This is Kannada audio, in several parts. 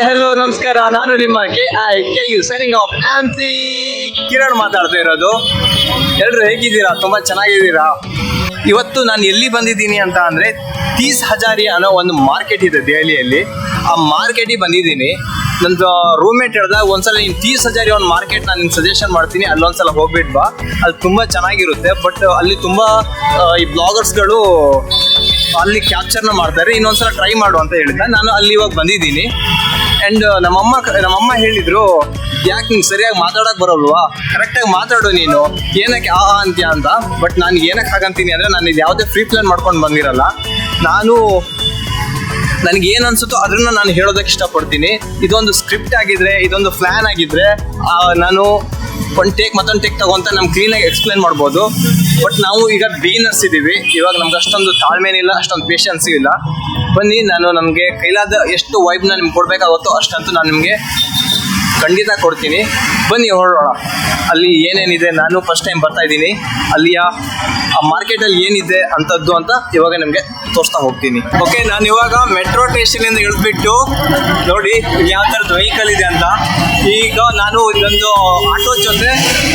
ಹಾಯ್ ಹಲೋ ನಮಸ್ಕಾರ. ನಾನು ನಿಮ್ಮ K I, K U signing off ಆಂತಿ Kiran ಮಾತಾಡ್ತಾ ಇರೋದು. ಎಲ್ಲರೂ ಹೇಗಿದ್ದೀರಾ? ತುಂಬ ಚೆನ್ನಾಗಿದ್ದೀರಾ? ಇವತ್ತು ನಾನು ಎಲ್ಲಿ ಬಂದಿದ್ದೀನಿ ಅಂತ ಅಂದರೆ ತೀಸ್ ಹಜಾರಿ ಅನ್ನೋ ಒಂದು ಮಾರ್ಕೆಟ್ ಇದೆ ದೆಹಲಿಯಲ್ಲಿ. ಆ ಮಾರ್ಕೆಟಿಗೆ ಬಂದಿದ್ದೀನಿ. ನಂದು ರೂಮ್ಮೇಟ್ ಹೇಳ್ದ, ಒಂದ್ಸಲ ನೀನು ತೀಸ್ ಹಜಾರಿ ಒಂದು ಮಾರ್ಕೆಟ್ ನಾನು ನಿಮ್ಗೆ ಸಜೆಷನ್ ಮಾಡ್ತೀನಿ. ಅಲ್ಲೊಂದ್ಸಲ ಹೋಗ್ಬಿಟ್ ಬಾ. ಅದು ತುಂಬ ಚೆನ್ನಾಗಿರುತ್ತೆ. ಬಟ್ ಅಲ್ಲಿ ತುಂಬ ಈ ಬ್ಲಾಗರ್ಸ್ಗಳು ಅಲ್ಲಿ ಕ್ಯಾಪ್ಚರ್ನ ಮಾಡ್ತಾರೆ. ಇನ್ನೊಂದ್ಸಲ ಟ್ರೈ ಮಾಡು ಅಂತ ಹೇಳಿದ್ದೆ ನಾನು ಅಲ್ಲಿ ಇವಾಗ ಬಂದಿದ್ದೀನಿ. ಅಂಡ್ ನಮ್ಮಮ್ಮ ನಮ್ಮಮ್ಮ ಹೇಳಿದ್ರು, ಯಾಕೆ ನೀನು ಸರಿಯಾಗಿ ಮಾತಾಡಕ್ ಬರಲ್ವಾ? ಕರೆಕ್ಟಾಗಿ ಮಾತಾಡು ನೀನು. ಏನಕ್ಕೆ ಆ ಅಂತ್ಯ ಅಂತ. ಬಟ್ ನಾನು ಏನಕ್ಕೆ ಹಾಗಂತೀನಿ ಅಂದ್ರೆ, ನಾನು ಇದು ಯಾವುದೇ ಫ್ರೀ ಪ್ಲಾನ್ ಮಾಡ್ಕೊಂಡು ಬಂದಿರಲ್ಲ. ನಾನು, ನನಗೆ ಏನು ಅನ್ಸುತ್ತೋ ಅದನ್ನ ನಾನು ಹೇಳೋದಕ್ಕೆ ಇಷ್ಟಪಡ್ತೀನಿ. ಇದೊಂದು ಸ್ಕ್ರಿಪ್ಟ್ ಆಗಿದ್ರೆ, ಇದೊಂದು ಪ್ಲಾನ್ ಆಗಿದ್ರೆ ನಾನು ಒಂದು ಟೇಕ್ ಮತ್ತೊಂದು ಟೇಕ್ ತಗೊಂತ ನಮ್ಗೆ ಕ್ಲೀನಾಗಿ ಎಕ್ಸ್ಪ್ಲೈನ್ ಮಾಡ್ಬೋದು. ಬಟ್ ನಾವು ಈಗ ಬೀನರ್ಸ್ ಇದ್ದೀವಿ ಇವಾಗ ನಮ್ಗೆ ಅಷ್ಟೊಂದು ತಾಳ್ಮೆನಿಲ್ಲ, ಅಷ್ಟೊಂದು ಪೇಷನ್ಸ್ ಇಲ್ಲ. ಬನ್ನಿ, ನಾನು ನಮಗೆ ಕೈಲಾದ ಎಷ್ಟು ವೈಬ್ನ ನಿಮ್ಗೆ ಕೊಡಬೇಕಾಗುತ್ತೋ ಅಷ್ಟಂತೂ ನಾನು ನಿಮಗೆ ಖಂಡಿತ ಕೊಡ್ತೀನಿ. ಬನ್ನಿ, ಹೊರಡೋಣ. ಅಲ್ಲಿ ಏನೇನಿದೆ, ನಾನು ಫಸ್ಟ್ ಟೈಮ್ ಬರ್ತಾ ಇದ್ದೀನಿ. ಅಲ್ಲಿಯ ಆ ಮಾರ್ಕೆಟಲ್ಲಿ ಏನಿದೆ ಅಂತದ್ದು ಅಂತ ಇವಾಗ ನಿಮಗೆ ತೋರಿಸ್ತಾ ಹೋಗ್ತೀನಿ. ಓಕೆ ನಾನು ಇವಾಗ ಮೆಟ್ರೋ ಸ್ಟೇಷನಿಂದ ಇಳಿದ್ಬಿಟ್ಟು ನೋಡಿ ಯಾವ ಥರದ್ದು ವೆಹಿಕಲ್ ಇದೆ ಅಂತ. ಈಗ ನಾನು ಇದೊಂದು ಆಟೋ ಜೊತೆ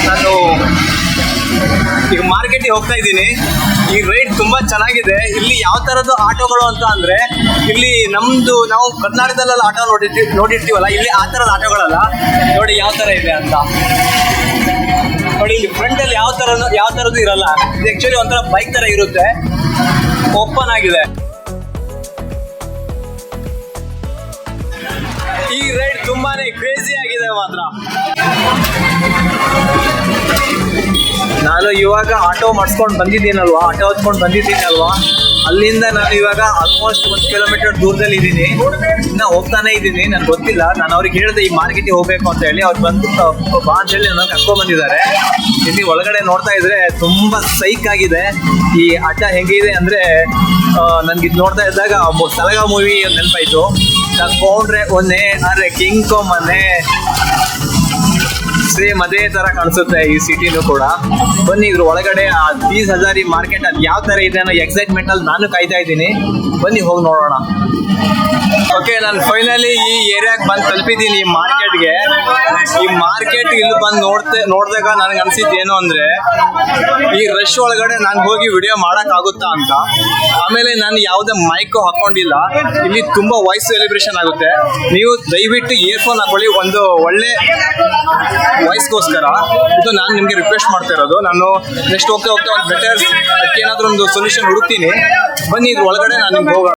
ನಾನು ಈಗ ಮಾರ್ಕೆಟಿಗೆ ಹೋಗ್ತಾ ಇದ್ದೀನಿ. ಈ ರೈಡ್ ತುಂಬಾ ಚೆನ್ನಾಗಿದೆ. ಇಲ್ಲಿ ಯಾವ ತರದ್ದು ಆಟೋಗಳು ಅಂತ ಅಂದ್ರೆ, ಇಲ್ಲಿ ನಮ್ದು ನಾವು ಕರ್ನಾಟಕದಲ್ಲೆಲ್ಲ ಆಟೋ ನೋಡಿರ್ತೀವಿ ನೋಡಿರ್ತೀವಲ್ಲ, ಇಲ್ಲಿ ಆ ತರದ ಆಟೋಗಳಲ್ಲ. ನೋಡಿ ಯಾವ ತರ ಇದೆ ಅಂತ. ನೋಡಿ, ಇಲ್ಲಿ ಫ್ರಂಟ್ ಅಲ್ಲಿ ಯಾವ ತರ ಯಾವ ತರದ್ದು ಇರಲ್ಲ. ಇದು ಆಕ್ಚುಲಿ ಒಂಥರ ಬೈಕ್ ತರ ಇರುತ್ತೆ. ಓಪನ್ ಆಗಿದೆ. ಈ ರೈಡ್ ತುಂಬಾನೇ ಕ್ರೇಜಿ ಆಗಿದೆ ಮಾತ್ರ. ನಾನು ಇವಾಗ ಆಟೋ ಮಾಡಿಸ್ಕೊಂಡು ಬಂದಿದ್ದೀನಲ್ವಾ? ಆಟೋ ಹತ್ಕೊಂಡು ಬಂದಿದ್ದೀನಲ್ವಾ? ಅಲ್ಲಿಂದ ನಾನು ಇವಾಗ ಆಲ್ಮೋಸ್ಟ್ ಒಂದು ಕಿಲೋಮೀಟರ್ ದೂರದಲ್ಲಿ ಇದ್ದೀನಿ. ಇನ್ನ ಹೋಗ್ತಾನೆ ಇದ್ದೀನಿ. ನನ್ಗೆ ಗೊತ್ತಿಲ್ಲ. ನಾನು ಅವ್ರಿಗೆ ಹೇಳಿದೆ, ಈ ಮಾರ್ಕೆಟ್ಗೆ ಹೋಗ್ಬೇಕು ಅಂತ ಹೇಳಿ. ಅವ್ರು ಬಂದು ಬಾ ಅಂತ ಹೇಳಿ ನನ್ನ ಕರ್ಕೊಂಡ್ ಬಂದಿದ್ದಾರೆ. ಇಲ್ಲಿ ಒಳಗಡೆ ನೋಡ್ತಾ ಇದ್ರೆ ತುಂಬಾ ಸೈಕ್ ಆಗಿದೆ. ಈ ಆಟ ಹೆಂಗಿದೆ ಅಂದ್ರೆ ನನ್ಗೆ ಇದು ನೋಡ್ತಾ ಇದ್ದಾಗ ಸಲಗ ಮೂವಿ ನೆನಪಾಯ್ತು. ಪೌಡ್ರೆ ಒಂದೇ ಅಂದ್ರೆ ಕಿಂಗ್ ಕೊಮ್ಮನೆ ಸೇಮ್ ಅದೇ ತರ ಕಾಣಿಸುತ್ತೆ ಈ ಸಿಟಿನೂ ಕೂಡ. ಬನ್ನಿ, ಇದ್ರ ಒಳಗಡೆ ಆ ಬೀಸ್ ಹಜಾರಿ ಮಾರ್ಕೆಟ್ ಅಲ್ಲಿ ಯಾವ ತರ ಇದೆ ಅನ್ನೋ ಎಕ್ಸೈಟ್ಮೆಂಟ್ ಅಲ್ಲಿ ನಾನು ಕಾಯ್ತಾ ಇದ್ದೀನಿ. ಬನ್ನಿ, ಹೋಗಿ ನೋಡೋಣ. ಓಕೆ ನಾನು ಫೈನಲಿ ಈ ಏರಿಯಾಗೆ ಬಂದು ತಲುಪಿದ್ದೀನಿ ಈ ಮಾರ್ಕೆಟ್ಗೆ ಈ ಮಾರ್ಕೆಟ್ ಇಲ್ಲಿ ಬಂದು ನೋಡ್ತೆ, ನೋಡಿದಾಗ ನನಗೆ ಅನ್ಸಿದ್ದು ಏನು ಅಂದ್ರೆ ಈ ರಶ್ ಒಳಗಡೆ ನಾನು ಹೋಗಿ ವಿಡಿಯೋ ಮಾಡೋಕ್ಕಾಗುತ್ತಾ ಅಂತ. ಆಮೇಲೆ ನಾನು ಯಾವುದೇ ಮೈಕ್ ಹಾಕೊಂಡಿಲ್ಲ. ಇಲ್ಲಿ ತುಂಬಾ ವಾಯ್ಸ್ ಸೆಲೆಬ್ರೇಷನ್ ಆಗುತ್ತೆ. ನೀವು ದಯವಿಟ್ಟು ಇಯರ್ಫೋನ್ ಹಾಕೊಳ್ಳಿ, ಒಂದು ಒಳ್ಳೆ ವಾಯ್ಸ್ಗೋಸ್ಕರ ಇದು ನಾನು ನಿಮಗೆ ರಿಕ್ವೆಸ್ಟ್ ಮಾಡ್ತಾ ಇರೋದು. ನಾನು ನೆಕ್ಸ್ಟ್ ಹೋಗ್ತಾ ಹೋಗ್ತಾ ಒಂದು ಬೆಟರ್ ಏನಾದರೂ ಒಂದು ಸೊಲ್ಯೂಷನ್ ಹುಡುಕ್ತೀನಿ. ಬನ್ನಿ ಇದ್ರ ಒಳಗಡೆ ನಾನು ನಿಮ್ಗೆ ಹೋಗೋಣ.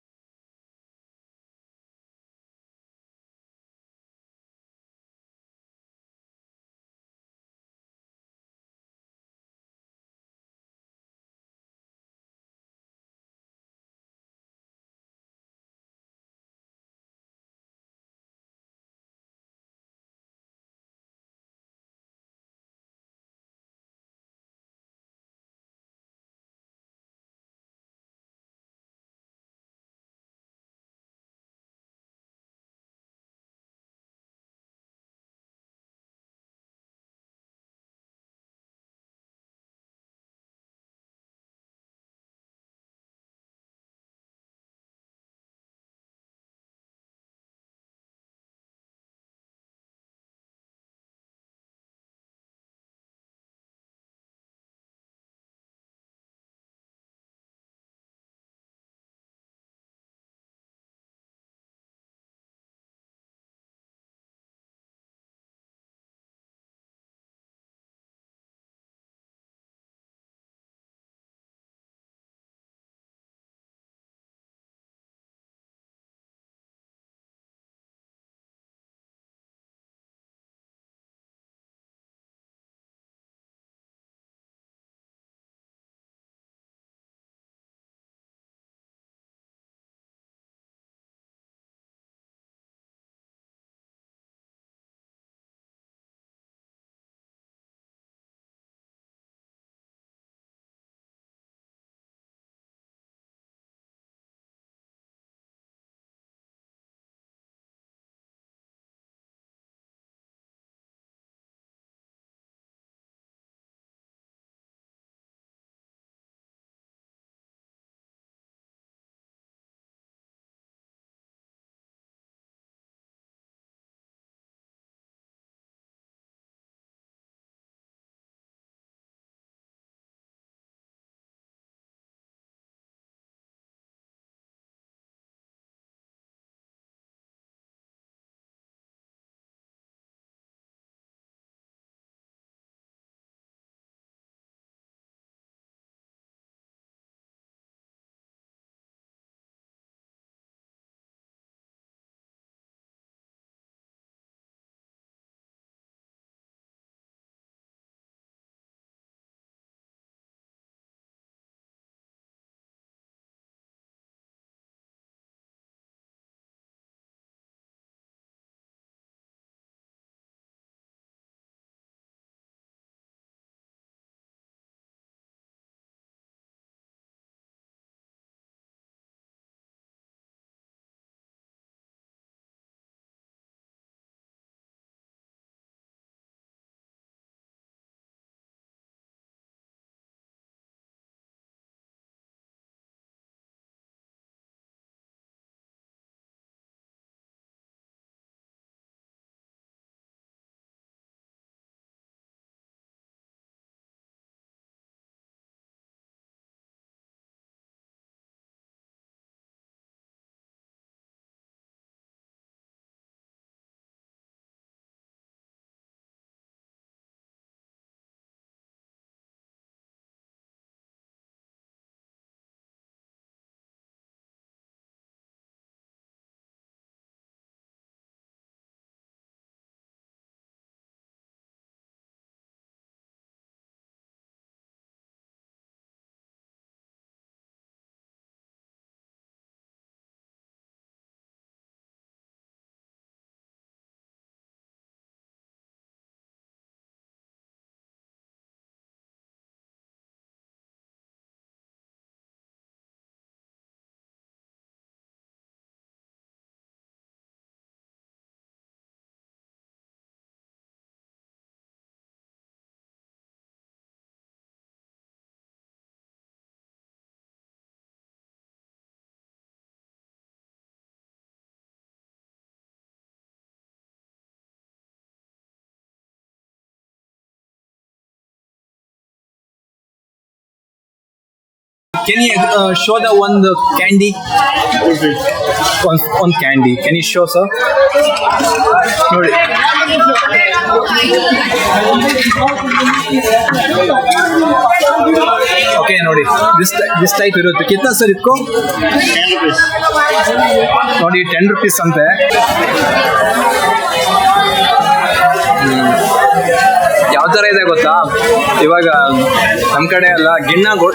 ಕೆನ್ ಯು ಶೋ ದ ಒಂದು ಕ್ಯಾಂಡಿ ಒಂದು ಒಂದು candy can you show sir ನೋಡಿ ಓಕೆ ನೋಡಿ. ದಿಸ್ ದಿಸ್ ಟೈಪ್ ಇರುತ್ತೆ. ಕಿತ್ನಾ ಸರ್ ಇದಕ್ಕೂ ನೋಡಿ ಟೆನ್ ರುಪೀಸ್ ಅಂತೆ. ಯಾವ ತರ ಇದೆ ಗೊತ್ತಾ? ಇವಾಗ ನಮ್ಮ ಕಡೆ ಎಲ್ಲ ಗಿಣ್ಣ ಗೊ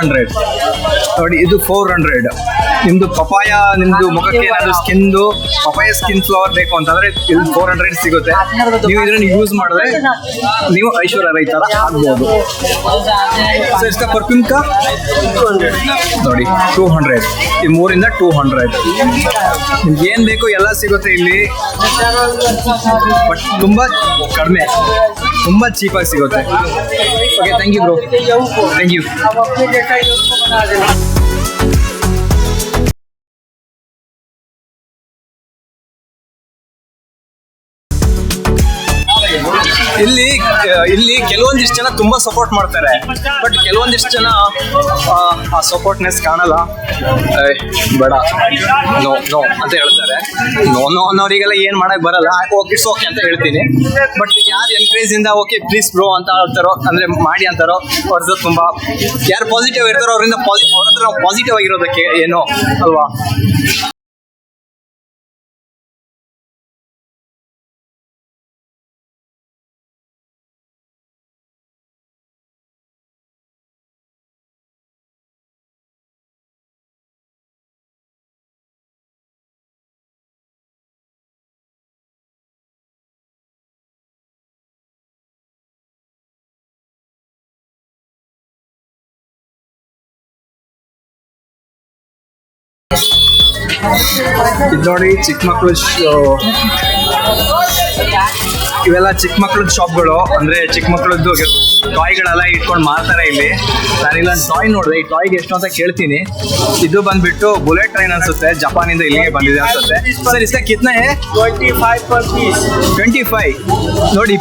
ಹಂಡ್ರೆಡ್ ನೋಡಿ ಇದು ಫೋರ್ ಹಂಡ್ರೆಡ್ ನಿಮ್ದು ಪಪಾಯ ನಿಮ್ದು ಮುಖಕ್ಕೆ ಏನಾದ್ರು ಸ್ಕಿನ್ದು ಪಪಾಯ ಸ್ಕಿನ್ ಫ್ಲವರ್ ಬೇಕು ಅಂತಂದ್ರೆ ಇಲ್ಲಿ ಫೋರ್ ಹಂಡ್ರೆಡ್ ಸಿಗುತ್ತೆ. ನೀವು ಇದನ್ನ ಯೂಸ್ ಮಾಡಿದ್ರೆ ನೀವು ಐಶ್ವರ್ಯ ರೈ ತರ ಆಗ್ಬೋದು. ಸರ್ ಇಷ್ಟ ಪರ್ಫ್ಯೂಮ್ ಕಾ? ನೋಡಿ ಟೂ ಹಂಡ್ರೆಡ್ ಈ ಮೂರಿಂದ ಟೂ ಹಂಡ್ರೆಡ್ ನಿಮ್ಗೆ ಏನ್ ಬೇಕು ಎಲ್ಲ ಸಿಗುತ್ತೆ ಇಲ್ಲಿ. ಬಟ್ ತುಂಬಾ ಕಡಿಮೆ. ತುಂಬಾ ಚೀಪಾಗಿ ಸಿಗುತ್ತೆ. Okay thank you bro thank you ಇಲ್ಲಿ ಇಲ್ಲಿ ಕೆಲವೊಂದಿಷ್ಟು ಜನ ತುಂಬಾ ಸಪೋರ್ಟ್ ಮಾಡ್ತಾರೆ. ಬಟ್ ಕೆಲವೊಂದಿಷ್ಟು ಜನ ಆ, ಸಪೋರ್ಟ್ನೆಸ್ ಕಾಣಲ್ಲ. ಬೇಡ. ನೋ ನೋ ಅಂತ ಹೇಳ್ತಾರೆ. ನೋ ನೋ ಅನ್ನೋರಿಗೆಲ್ಲ ಏನ್ ಮಾಡಕ್ ಬರಲ್ಲ. ಓಕೆ ಇಟ್ಸ್ ಓಕೆ ಅಂತ ಹೇಳ್ತೀನಿ. ಬಟ್ ಯಾರು ಎನ್ಕರೇಜ್ ಇಂದ ಓಕೆ ಪ್ಲೀಸ್ ಬ್ರೋ ಅಂತ ಹೇಳ್ತಾರೋ ಅಂದ್ರೆ ಮಾಡಿ ಅಂತಾರೋ ಅವ್ರದ್ದು ತುಂಬಾ ಯಾರು ಪಾಸಿಟಿವ್ ಇರ್ತಾರೋ ಅವರಿಂದ ಅವ್ರ ಹತ್ರ ನಾವು ಪಾಸಿಟಿವ್ ಆಗಿರೋದಕ್ಕೆ ಏನೋ ಅಲ್ವಾ? ಇದು ನೋಡಿ ಚಿಕ್ಕ ಮಕ್ಕಳು ಇವೆಲ್ಲ ಚಿಕ್ಕ ಮಕ್ಳದ್ ಶಾಪ್ಗಳು ಅಂದ್ರೆ ಚಿಕ್ಕ ಮಕ್ಳದ್ದು ಟಾಯ್ಗಳೆಲ್ಲ ಇಟ್ಕೊಂಡು ಮಾರ್ತಾರೆ ಇಲ್ಲಿ. ಸರಿ ಇಲ್ಲ ಟಾಯ್ ನೋಡಿದೆ. ಈ ಟಾಯ್ಗೆ ಎಷ್ಟು ಅಂತ ಕೇಳ್ತೀನಿ. ಇದು ಬಂದ್ಬಿಟ್ಟು ಬುಲೆಟ್ ಟ್ರೈನ್ ಅನ್ಸುತ್ತೆ. ಜಪಾನಿಂದ ಇಲ್ಲಿಗೆ ಬಂದಿದೆ ಅನ್ಸುತ್ತೆ. ಸರ್ ಇಷ್ಟ ಕಿತ್ನ? Twenty five per piece twenty five ನೋಡಿ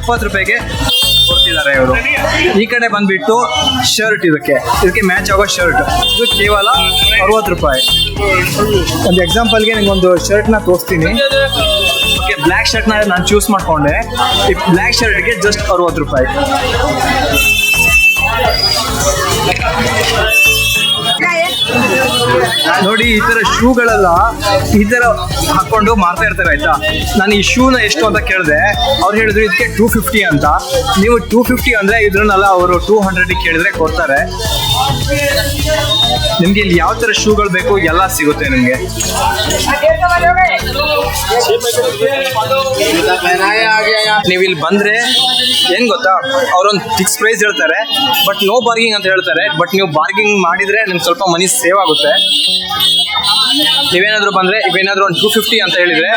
ಎಪ್ಪತ್ತು ರೂಪಾಯಿಗೆ ಕೊಡ್ತಿದ್ದಾರೆ ಇವರು. ಈ ಕಡೆ ಬಂದ್ಬಿಟ್ಟು ಶರ್ಟ್ ಇದಕ್ಕೆ. ಇದಕ್ಕೆ ಮ್ಯಾಚ್ ಆಗೋ ಶರ್ಟ್ ಇದು ಕೇವಲ ಅರವತ್ತು ರೂಪಾಯಿ. ಒಂದು ಎಕ್ಸಾಂಪಲ್ಗೆ ನಿಮ್ಗೊಂದು ಶರ್ಟ್ನ ತೋರಿಸ್ತೀನಿ. ಬ್ಲ್ಯಾಕ್ ಶರ್ಟ್ನ ನಾನು ಚೂಸ್ ಮಾಡ್ಕೊಂಡೆ. ಈ ಬ್ಲ್ಯಾಕ್ ಶರ್ಟ್ಗೆ ಜಸ್ಟ್ ಅರವತ್ತು ರೂಪಾಯಿ. ನೋಡಿ, ಈ ತರ ಶೂಗಳೆಲ್ಲ ಈ ತರ ಹಾಕೊಂಡು ಮಾರ್ತಾ ಇರ್ತಾರೆ, ಆಯ್ತಾ? ನಾನು ಈ ಶೂನ ಎಷ್ಟು ಅಂತ ಕೇಳಿದೆ. ಅವ್ರು ಹೇಳಿದ್ರು, ಇದಕ್ಕೆ ಟೂ ಫಿಫ್ಟಿ ಅಂತ. ನೀವು ಟೂ ಫಿಫ್ಟಿ ಅಂದ್ರೆ ಇದ್ರನ್ನೆಲ್ಲ ಅವರು ಟೂ ಹಂಡ್ರೆಡ್ ಕೇಳಿದ್ರೆ ಕೊಡ್ತಾರೆ. ನಿಮ್ಗೆ ಇಲ್ಲಿ ಯಾವ ತರ ಶೂಗಳು ಬೇಕು ಎಲ್ಲ ಸಿಗುತ್ತೆ ನಿಮ್ಗೆ? ನೀವು ಇಲ್ಲಿ ಬಂದ್ರೆ ಏನ್ ಗೊತ್ತಾ? ಅವ್ರೊಂದು ಫಿಕ್ಸ್ ಪ್ರೈಸ್ ಹೇಳ್ತಾರೆ ಬಟ್ ನೋ ಬಾರ್ಗಿಂಗ್ ಅಂತ ಹೇಳ್ತಾರೆ ಬಟ್ ನೀವು ಬಾರ್ಗಿಂಗ್ ಮಾಡಿದ್ರೆ ನಿಮ್ಗೆ ಸ್ವಲ್ಪ ಮನಿ ಸೇವ್ ಆಗುತ್ತೆ. ನೀವೇನಾದ್ರೂ ಬಂದ್ರೆ ಇವೇನಾದ್ರು ಒಂದು ಟೂ ಫಿಫ್ಟಿ ಅಂತ ಹೇಳಿದ್ರೆ,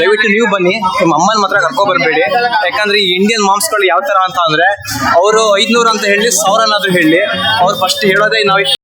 ದಯವಿಟ್ಟು ನೀವು ಬನ್ನಿ, ನಿಮ್ಮ ಅಮ್ಮನ ಮಾತ್ರ ಕರ್ಕೊ ಬರ್ಬೇಡಿ. ಯಾಕಂದ್ರೆ ಈ ಇಂಡಿಯನ್ ಮಾಮ್ಸ್ಗಳು ಯಾವ ತರ ಅಂತ ಅಂದ್ರೆ, ಅವರು ಐದ್ನೂರು ಅಂತ ಹೇಳಿ, ಸಾವಿರನಾದ್ರೂ ಹೇಳಿ, ಅವ್ರು ಫಸ್ಟ್ ಹೇಳೋದೇ ನಾವು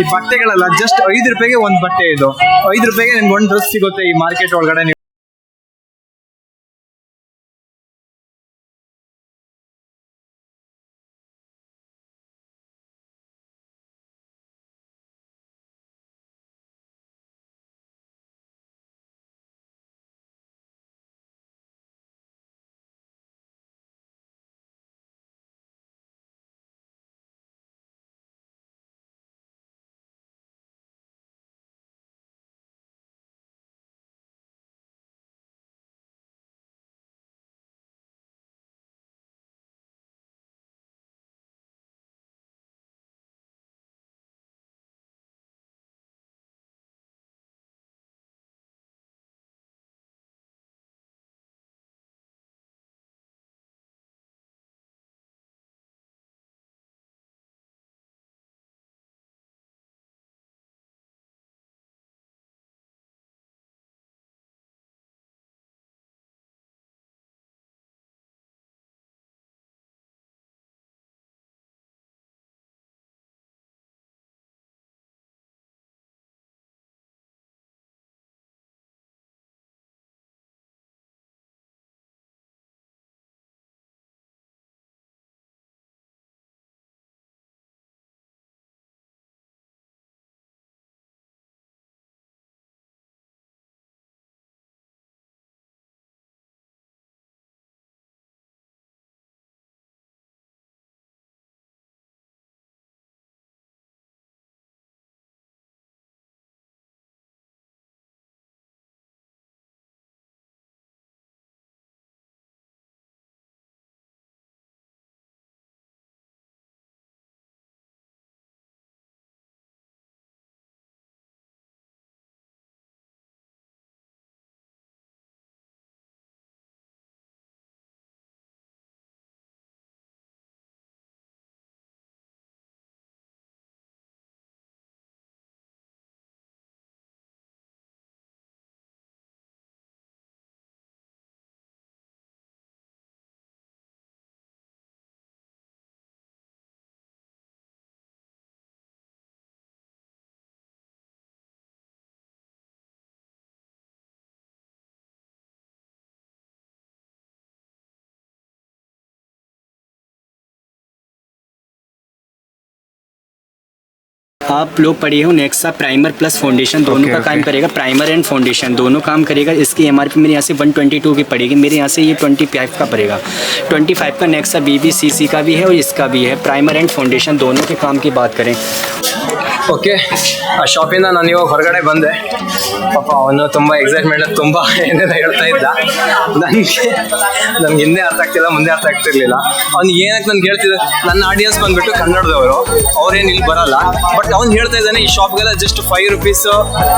ಈ ಬಟ್ಟೆಗಳಲ್ಲ ಜಸ್ಟ್ ಐದು ರೂಪಾಯಿಗೆ ಒಂದು ಬಟ್ಟೆ ಇದು. ಐದು ರೂಪಾಯಿಗೆ ನಿಮ್ಗೆ ಒಂದು ಡ್ರೆಸ್ ಸಿಗುತ್ತೆ ಈ ಮಾರ್ಕೆಟ್ ಒಳಗಡೆ आप लोग पढ़े हो नेक्सा प्राइमर प्लस फाउंडेशन दोनों Okay, का काम okay. करेगा प्राइमर एंड फाउंडेशन दोनों काम करेगा इसकी एम मेरे यहाँ से 122 की पड़ेगी मेरे यहाँ से ये 25 का पड़ेगा 25 का Nexa B B C C का भी है और इसका भी है प्राइमर एंड फाउंडेशन दोनों के काम की बात करें ಓಕೆ ಆ ಶಾಪಿಂದ ನಾನು ಇವಾಗ ಹೊರಗಡೆ ಬಂದೆ ಪಾಪ ಅವನು ತುಂಬ ಎಕ್ಸೈಟ್ಮೆಂಟ್ ತುಂಬ ಏನೇನೋ ಹೇಳ್ತಾ ಇದ್ದ ನನಗೆ ನನ್ಗೆ ಹಿಂದೆ ಅರ್ಥ ಆಗ್ತಿಲ್ಲ ಮುಂದೆ ಅರ್ಥ ಆಗ್ತಿರ್ಲಿಲ್ಲ ಅವ್ನು ಏನಕ್ಕೆ ನನ್ಗೆ ಹೇಳ್ತಿದ್ದ ನನ್ನ ಆಡಿಯನ್ಸ್ ಬಂದ್ಬಿಟ್ಟು ಕನ್ನಡದವರು ಅವ್ರೇನು ಇಲ್ಲಿ ಬರಲ್ಲ ಬಟ್ ಅವ್ನು ಹೇಳ್ತಾ ಇದ್ದಾನೆ ಈ ಶಾಪ್ಗೆಲ್ಲ ಜಸ್ಟ್ ಫೈವ್ ರುಪೀಸ್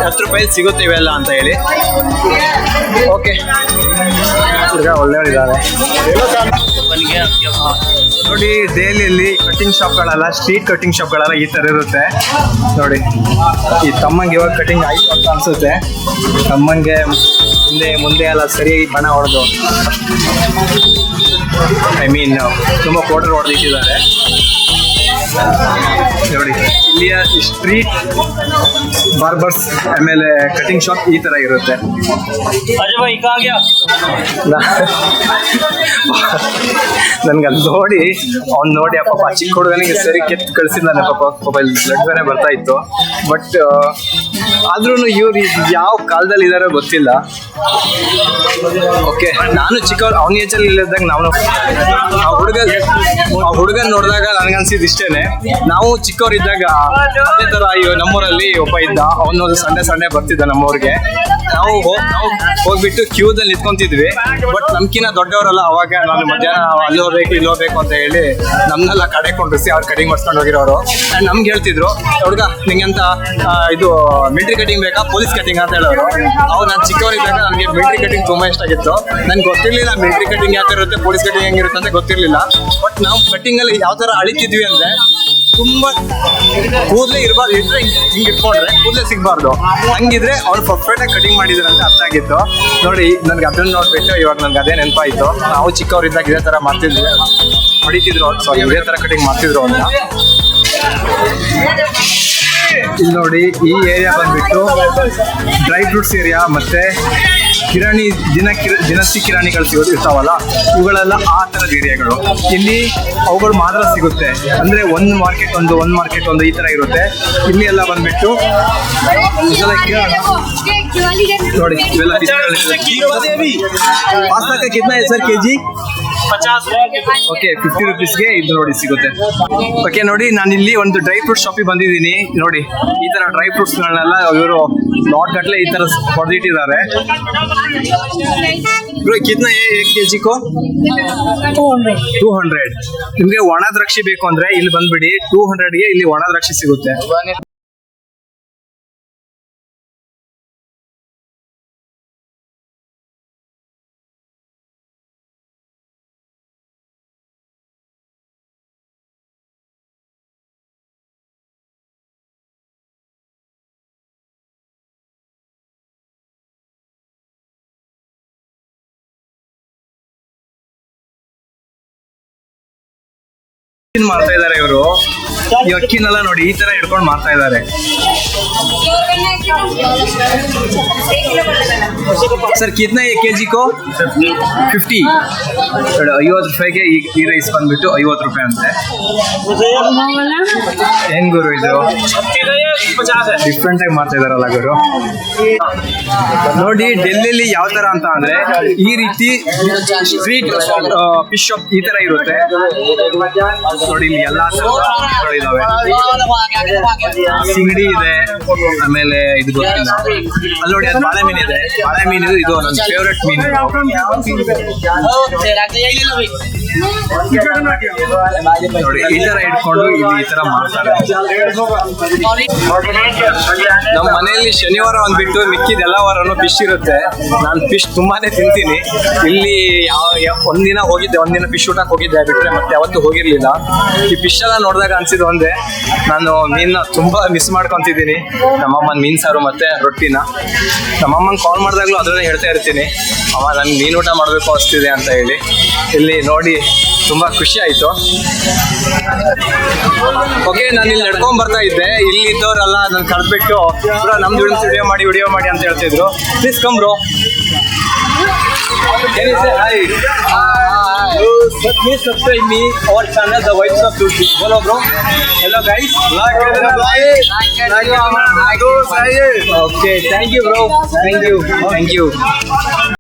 ಹತ್ತು ರೂಪಾಯಿ ಸಿಗುತ್ತೆ ಇವೆಲ್ಲ ಅಂತ ಹೇಳಿ. ಓಕೆ ಒಳ್ಳೆ ಒಳ್ಳೆಯವರಿದ್ದಾರೆ ನೋಡಿ ದೆಹಲಿಯಲ್ಲಿ ಕಟಿಂಗ್ ಶಾಪ್ಗಳೆಲ್ಲ ಸ್ಟ್ರೀಟ್ ಕಟಿಂಗ್ ಶಾಪ್ಗಳೆಲ್ಲ ಈ ಥರ ಇರುತ್ತೆ. ನೋಡಿ ಈ ತಮ್ಮಂಗೆ ಇವಾಗ ಕಟಿಂಗ್ ಆಯ್ತು ಅಂತ ಅನ್ಸುತ್ತೆ. ತಮ್ಮಂಗೆ ಮುಂದೆ ಮುಂದೆ ಎಲ್ಲ ಸರಿಯಾಗಿ ಬಣ ಹೊಡೆದು. ಐ ಮೀನ್ ತುಂಬ ಕೋಟರ್ ಹೊಡೆದಿಟ್ಟಿದ್ದಾರೆ. ನೋಡಿ ಇಲ್ಲಿಯ ಸ್ಟ್ರೀಟ್ ಬಾರ್ಬರ್ಸ್ ಆಮೇಲೆ ಕಟಿಂಗ್ ಶಾಪ್ ಈ ತರ ಇರುತ್ತೆ. ನನ್ಗೆ ಅಲ್ಲಿ ನೋಡಿ ಅವ್ನು ನೋಡಿ ಪಾಪ ಚಿಕ್ಕ ಹುಡುಗನಿಗೆ ಸರಿ ಕೆತ್ತು ಕಳ್ಸಿದ್ದಾನೆ ಪಾಪ ಪಾಪ ಇಲ್ಲಿ ಬ್ಲಡ್ ಬೇರೆ ಬರ್ತಾ ಇತ್ತು. ಬಟ್ ಆದ್ರೂ ಇವ್ರು ಯಾವ ಕಾಲದಲ್ಲಿ ಇದಾರೋ ಗೊತ್ತಿಲ್ಲ. ಓಕೆ ನಾನು ಚಿಕ್ಕವ್ರು ಅವನ ಏಜಲ್ಲಿ ಇಲ್ಲದಾಗ ನಾವು ಆ ಹುಡುಗ ಆ ಹುಡುಗನ್ ನೋಡಿದಾಗ ನನಗನ್ಸಿದ್ ಇಷ್ಟೇನೆ. ನಾವು ಚಿಕ್ಕವರಿದ್ದಾಗ ಅದೇ ತರ ನಮ್ಮೂರಲ್ಲಿ ಒಬ್ಬ ಇದ್ದ. ಅವನು ಸಂಡೆ ಸಂಡೆ ಬರ್ತಿದ್ದ ನಮ್ಮೂರಿಗೆ. ನಾವು ನಾವು ಹೋಗ್ಬಿಟ್ಟು ಕ್ಯೂದಲ್ಲಿ ನಿಂತ್ಕೊಂತಿದ್ವಿ. ಬಟ್ ನಮ್ಕಿನ ದೊಡ್ಡವರಲ್ಲ, ಅವಾಗ ನಾನು ಮಧ್ಯಾಹ್ನ ಅಲ್ಲಿ ಹೋಗ್ಬೇಕು, ಇಲ್ಲಿ ಹೋಗ್ಬೇಕು ಅಂತ ಹೇಳಿ ನಮ್ನೆಲ್ಲ ಕಡೆ ಕೊಂಡಿಸಿ ಅವ್ರು ಕಟಿಂಗ್ ಮಾಡ್ಸ್ಕೊಂಡು ಹೋಗಿರೋರು. ಆ್ಯಂಡ್ ನಮ್ಗೆ ಹೇಳ್ತಿದ್ರು, ಹುಡುಗ, ನಿಂಗೆಂತ ಇದು ಮಿಲ್ಟ್ರಿ ಕಟಿಂಗ್ ಬೇಕಾ ಪೊಲೀಸ್ ಕಟಿಂಗ್ ಅಂತ ಹೇಳೋರು? ಅವ್ರು ನಾನು ಚಿಕ್ಕವರಿದ್ದಾಗ ನನಗೆ ಮಿಲ್ಟ್ರಿ ಕಟಿಂಗ್ ತುಂಬಾ ಇಷ್ಟ ಆಗಿತ್ತು. ನನ್ಗೆ ಗೊತ್ತಿರಲಿಲ್ಲ ಮಿಲ್ಟ್ರಿ ಕಟಿಂಗ್ ಯಾಕೆ ಇರುತ್ತೆ ಪೊಲೀಸ್ ಕಟಿಂಗ್ ಹೆಂಗಿರುತ್ತೆ ಅಂತ ಗೊತ್ತಿರಲಿಲ್ಲ. ಬಟ್ ನಾವು ಕಟಿಂಗ್ ಅಲ್ಲಿ ಯಾವ ಥರ ಅಳಿತಿದ್ವಿ ಅಂದ್ರೆ ತುಂಬಾ ಕೂದಲೇ ಇರಬಾರ್ದು. ಇದ್ರೆ ಹಿಂಗ್ ಇಟ್ಕೊಂಡ್ರೆ ಕೂದಲೇ ಸಿಗ್ಬಾರ್ದು. ಹಂಗಿದ್ರೆ ಅವ್ರು ಪರ್ಫೆಕ್ಟ್ ಆಗಿ ಕಟಿಂಗ್ ಮಾಡಿದ್ರು ಅಂತ ಅರ್ಥ ಆಗಿತ್ತು. ನೋಡಿ, ನನ್ಗೆ ಅದನ್ನ ನೋಡ್ಬಿಟ್ಟು ಇವಾಗ ನನ್ಗೆ ಅದೇ ನೆನಪಾಯ್ತು. ನಾವು ಚಿಕ್ಕವರಿದ್ದಾಗ ಇದೇ ತರ ಮಾಡ್ತಿದ್ವಿ. ಹೊಡಿತಿದ್ರು ಸಾರಿ ಇದೇ ತರ ಕಟಿಂಗ್ ಮಾಡ್ತಿದ್ರು ಅಂತ ಇಲ್ಲಿ ನೋಡಿ ಈ ಏರಿಯಾ ಬಂದ್ಬಿಟ್ಟು ಡ್ರೈ ಫ್ರೂಟ್ಸ್ ಏರಿಯಾ ಮತ್ತೆ ಕಿರಾಣಿ ದಿನ ಕಿರ ದಿನಸಿ ಕಿರಾಣಿಗಳು ಸಿಗೋದು ಇರ್ತಾವಲ್ಲ ಇವುಗಳೆಲ್ಲ ಆ ಥರದ ಏರಿಯಾಗಳು ಇಲ್ಲಿ ಅವುಗಳು ಮಾತ್ರ ಸಿಗುತ್ತೆ. ಅಂದ್ರೆ ಒಂದು ಮಾರ್ಕೆಟ್ ಒಂದು ಒಂದು ಮಾರ್ಕೆಟ್ ಒಂದು ಈ ತರ ಇರುತ್ತೆ. ಇಲ್ಲಿ ಎಲ್ಲ ಬಂದ್ಬಿಟ್ಟು ಇದೆಲ್ಲ ಕಿರಾಣ. ನೋಡಿ ಇವೆಲ್ಲ ಪಾಸ್ತಾ ಕಿತ್ನ ಸರ್ ಕೆಜಿ? ಓಕೆ ಫಿಫ್ಟಿ ರುಪೀಸ್ಗೆ ಇದು ನೋಡಿ ಸಿಗುತ್ತೆ. ಓಕೆ ನೋಡಿ ನಾನು ಇಲ್ಲಿ ಒಂದು ಡ್ರೈ ಫ್ರೂಟ್ ಶಾಪಿಗೆ ಬಂದಿದ್ದೀನಿ. ನೋಡಿ, ಈ ತರ ಡ್ರೈ ಫ್ರೂಟ್ಸ್ ಗಳನ್ನೆಲ್ಲ ಇವರು ಲಾಟ್ ಗಟ್ಟಲೆ ಈ ತರ ಹೊಡೆದಿಟ್ಟಿದ್ದಾರೆ. ಕಿತ್ನ ಕೆ ಜಿ ಕೋ? ಟೂ ಹಂಡ್ರೆಡ್ ನಿಮ್ಗೆ ಒಣ ದ್ರಾಕ್ಷಿ ಬೇಕು ಅಂದ್ರೆ ಇಲ್ಲಿ ಬಂದ್ಬಿಡಿ. ಟೂ ಹಂಡ್ರೆಡ್ಗೆ ಇಲ್ಲಿ ಒಣ ದ್ರಾಕ್ಷಿ ಸಿಗುತ್ತೆ. ಏನ್ ಮಾಡ್ತಾ ಇದಾರೆ ಇವರು. ಈ ಅಕ್ಕಿನೆಲ್ಲ ನೋಡಿ ಈ ತರ ಹಿಡ್ಕೊಂಡು ಮಾಡ್ತಾ ಇದಾರೆ ಸರ್, ಕಿತ್ನ ಕೆ ಕೋ ಫಿಫ್ಟಿ ಐವತ್ತು ರೂಪಾಯಿಗೆ ಈ ರೈಸ್ ಬಂದ್ಬಿಟ್ಟು ಐವತ್ತು ರೂಪಾಯಿ ಅಂತೆ. ಏನ್ ಗುರು ಇದು? ಡಿಫ್ರೆಂಟ್ ಆಗಿ ಮಾಡ್ತಾ ಇದಾರಲ್ಲ ಗುರು. ನೋಡಿ, ಡೆಲ್ಲಿಲಿ ಯಾವ ತರ ಅಂತ ಅಂದ್ರೆ ಈ ರೀತಿ ಸ್ಟ್ರೀಟ್ ಫಿಶ್ ಶಾಪ್ ಈ ತರ ಇರುತ್ತೆ. ನೋಡಿ ಇಲ್ಲಿ ಎಲ್ಲಾ ಇದಾವೆ. ಸಿಂಗಡಿ ಇದೆ ಆಮೇಲೆ ಇದು ಗೊತ್ತಿಲ್ಲ. ಅಲ್ಲಿ ನೋಡಿ ಅದು ಬಾಳೆ ಮೀನು ಇದೆ. ಬಾಳೆ ಮೀನು ಇದು ನನ್ನ ಫೇವ್ರೆಟ್ ಮೀನು ನೋಡಿ ಈ ತರ ಇಟ್ಕೊಂಡು ಇಲ್ಲಿ ಈ ತರ ಮಾಡ್ತಾರೆ. ನಮ್ಮ ಮನೆಯಲ್ಲಿ ಶನಿವಾರ ಒಂದ್ಬಿಟ್ಟು ಮಿಕ್ಕಿದ ಎಲ್ಲ ವಾರನು ಫಿಶ್ ಇರುತ್ತೆ. ನಾನು ಫಿಶ್ ತುಂಬಾನೇ ತಿಂತೀನಿ. ಇಲ್ಲಿ ಯಾವ ಯಾವ- ಒಂದಿನ ಹೋಗಿದ್ದೆ ಒಂದಿನ ಫಿಶ್ ಊಟಕ್ಕೆ ಹೋಗಿದ್ದೆ ಬಿಟ್ರೆ ಮತ್ತೆ ಯಾವತ್ತೂ ಹೋಗಿರ್ಲಿಲ್ಲ. ಈ ಫಿಶ್ ಎಲ್ಲ ನೋಡಿದಾಗ ಅನ್ಸಿದ್ದು ಒಂದೇ, ನಾನು ಮೀನ್ನ ತುಂಬಾ ಮಿಸ್ ಮಾಡ್ಕೊಂತಿದ್ದೀನಿ. ನಮ್ಮಮ್ಮನ ಮೀನ್ ಸಾರು ಮತ್ತೆ ರೊಟ್ಟಿನ. ನಮ್ಮಮ್ಮನ ಕಾಲ್ ಮಾಡಿದಾಗ್ಲೂ ಅದನ್ನೇ ಹೇಳ್ತಾ ಇರ್ತೀನಿ. ಅಮ್ಮ ನನ್ಗೆ ಮೀನ್ ಊಟ ಮಾಡಬೇಕು ಅನಿಸ್ತಿದೆ ಅಂತ ಹೇಳಿ. ಇಲ್ಲಿ ನೋಡಿ, ತುಂಬಾ ಖುಷಿ ಆಯ್ತು. ಓಕೆ ನಾನು ಇಲ್ಲಿ ನಡ್ಕೊಂಡ್ ಬರ್ತಾ ಇದ್ದೆ. ಇಲ್ಲಿ ಇದ್ದವರೆಲ್ಲ ನಾನು ಕರೆದ್ಬಿಟ್ಟು, ಬ್ರೋ, ನಮ್ದು ವಿಡಿಯೋ ಮಾಡಿ ವಿಡಿಯೋ ಮಾಡಿ ಅಂತ ಹೇಳ್ತಿದ್ರು. Please come bro Can you say hi? So, sub- please subscribe me our channel The Vibes of Tutti. Follow bro. Hello guys. Okay, thank you bro. Thank you. Thank you.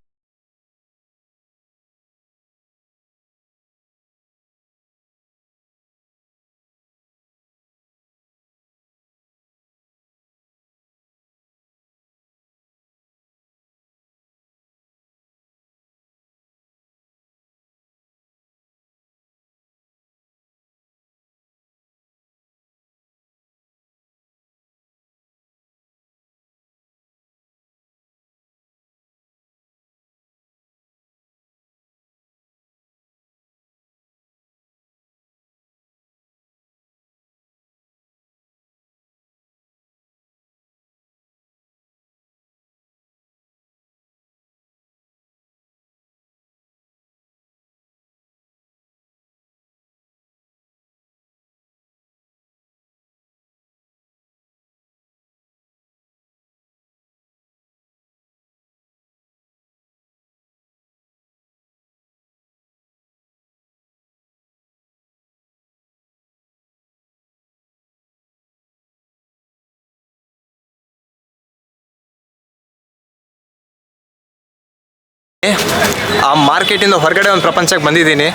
ಆ ಮಾರ್ಕೆಟಿಂದ ಹೊರಗಡೆ ಒಂದು ಪ್ರಪಂಚಕ್ಕೆ ಬಂದಿದ್ದೀನಿ.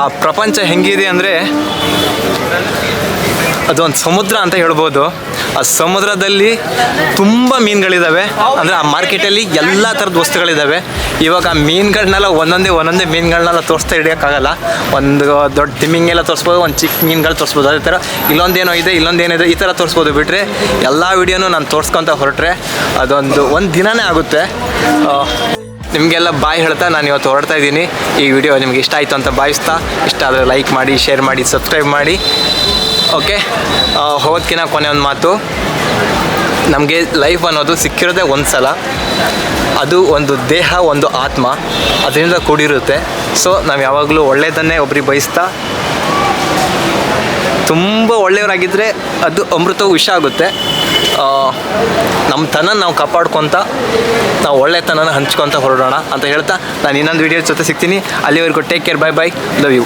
ಆ ಪ್ರಪಂಚ ಹೆಂಗಿದೆ ಅಂದರೆ ಅದೊಂದು ಸಮುದ್ರ ಅಂತ ಹೇಳ್ಬೋದು. ಆ ಸಮುದ್ರದಲ್ಲಿ ತುಂಬ ಮೀನುಗಳಿದ್ದಾವೆ ಅಂದರೆ ಆ ಮಾರ್ಕೆಟಲ್ಲಿ ಎಲ್ಲ ಥರದ ವಸ್ತುಗಳಿದ್ದಾವೆ ಇವಾಗ ಆ ಮೀನುಗಳನ್ನೆಲ್ಲ ಒಂದೊಂದೇ ಒಂದೊಂದೇ ಮೀನುಗಳನ್ನೆಲ್ಲ ತೋರಿಸ್ತಾ ಹಿಡಿಯೋಕ್ಕಾಗಲ್ಲ. ಒಂದು ದೊಡ್ಡ ತಿಮ್ಮಿಂಗೆಲ್ಲ ತೋರಿಸ್ಬೋದು, ಒಂದು ಚಿಕ್ಕ ಮೀನುಗಳು ತೋರಿಸ್ಬೋದು. ಅದೇ ಥರ ಇಲ್ಲೊಂದೇನೋ ಇದೆ, ಇಲ್ಲೊಂದೇನಿದೆ ಈ ಥರ ತೋರಿಸ್ಬೋದು ಬಿಟ್ಟರೆ ಎಲ್ಲ ವೀಡಿಯೋನೂ ನಾನು ತೋರಿಸ್ಕೊತ ಹೊರಟ್ರೆ ಅದೊಂದು ಒಂದು ದಿನವೇ ಆಗುತ್ತೆ. ನಿಮಗೆಲ್ಲ ಬಾಯ್ ಹೇಳ್ತಾ ನಾನು ಇವತ್ತು ಹೊರಡ್ತಾ ಇದ್ದೀನಿ. ಈ ವಿಡಿಯೋ ನಿಮ್ಗೆ ಇಷ್ಟ ಆಯಿತು ಅಂತ ಭಾವಿಸ್ತಾ, ಇಷ್ಟ ಆದರೆ ಲೈಕ್ ಮಾಡಿ ಶೇರ್ ಮಾಡಿ ಸಬ್ಸ್ಕ್ರೈಬ್ ಮಾಡಿ. ಓಕೆ ಹೋಗೋದಕ್ಕಿಂತ ಕೊನೆ ಒಂದು ಮಾತು. ನಮಗೆ ಲೈಫ್ ಅನ್ನೋದು ಸಿಕ್ಕಿರೋದೇ ಒಂದು ಸಲ ಅದು ಒಂದು ದೇಹ, ಒಂದು ಆತ್ಮ. ಅದರಿಂದ ಕೂಡಿರುತ್ತೆ. ಸೊ ನಾವು ಯಾವಾಗಲೂ ಒಳ್ಳೆಯದನ್ನೇ ಒಬ್ರಿಗೆ ಬಯಸ್ತಾ ತುಂಬ ಒಳ್ಳೆಯವರಾಗಿದ್ದರೆ ಅದು ಅಮೃತವು ವಿಷ ಆಗುತ್ತೆ. ನಮ್ಮ ತನ ನಾವು ಕಾಪಾಡ್ಕೊತ, ನಾವು ಒಳ್ಳೆತನನ ಹಂಚ್ಕೊತ ಹೊರಡೋಣ ಅಂತ ಹೇಳ್ತಾ ನಾನು ಇನ್ನೊಂದು ವೀಡಿಯೋ ಜೊತೆ ಸಿಗ್ತೀನಿ. ಅಲ್ಲಿವರೆಗೂ take care bye bye love you